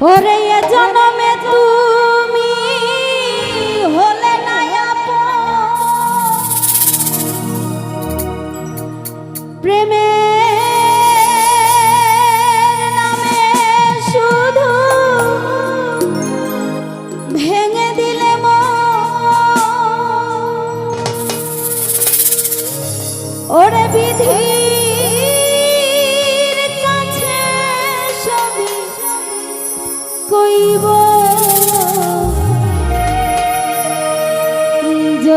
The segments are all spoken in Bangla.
ওরে জনমে তুই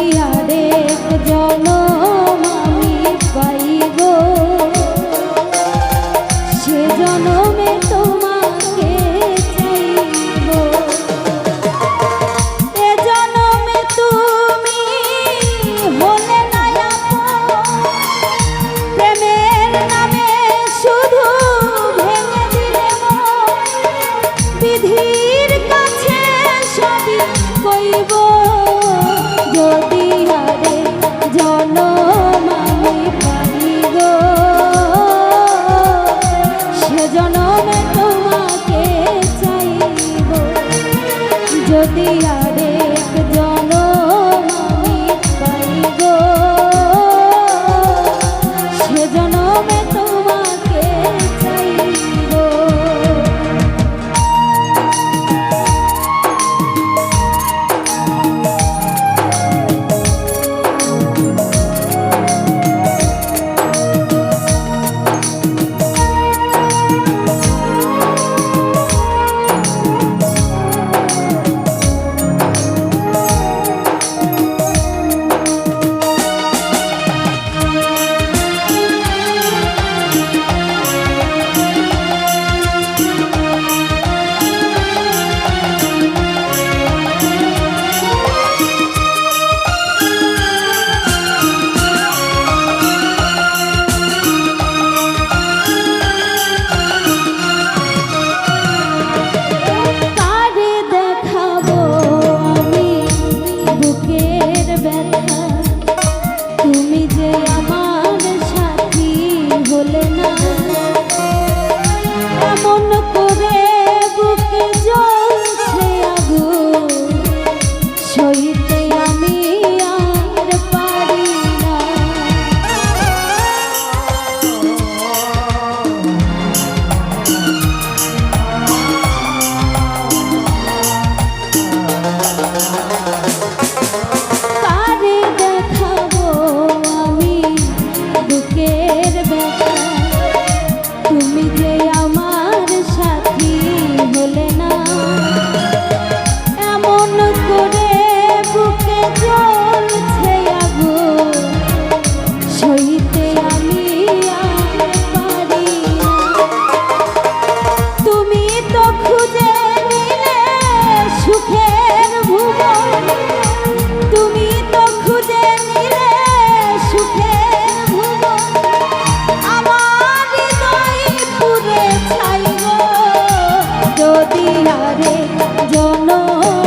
Yeah. জনম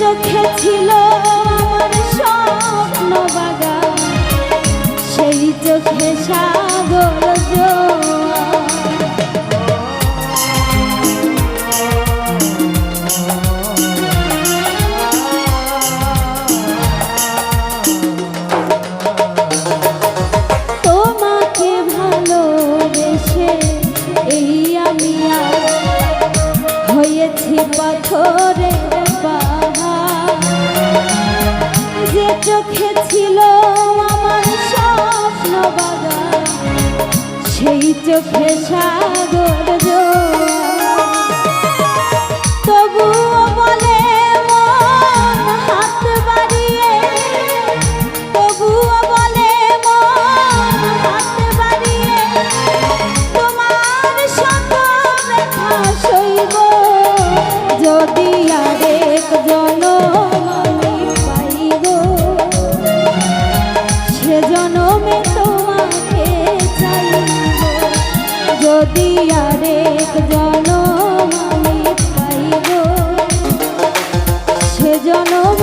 চোখে ছিল আমার স্বপ্ন বাগান সেই চোখে সা চোখে সাগর জোয়া তবুও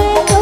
Thank you.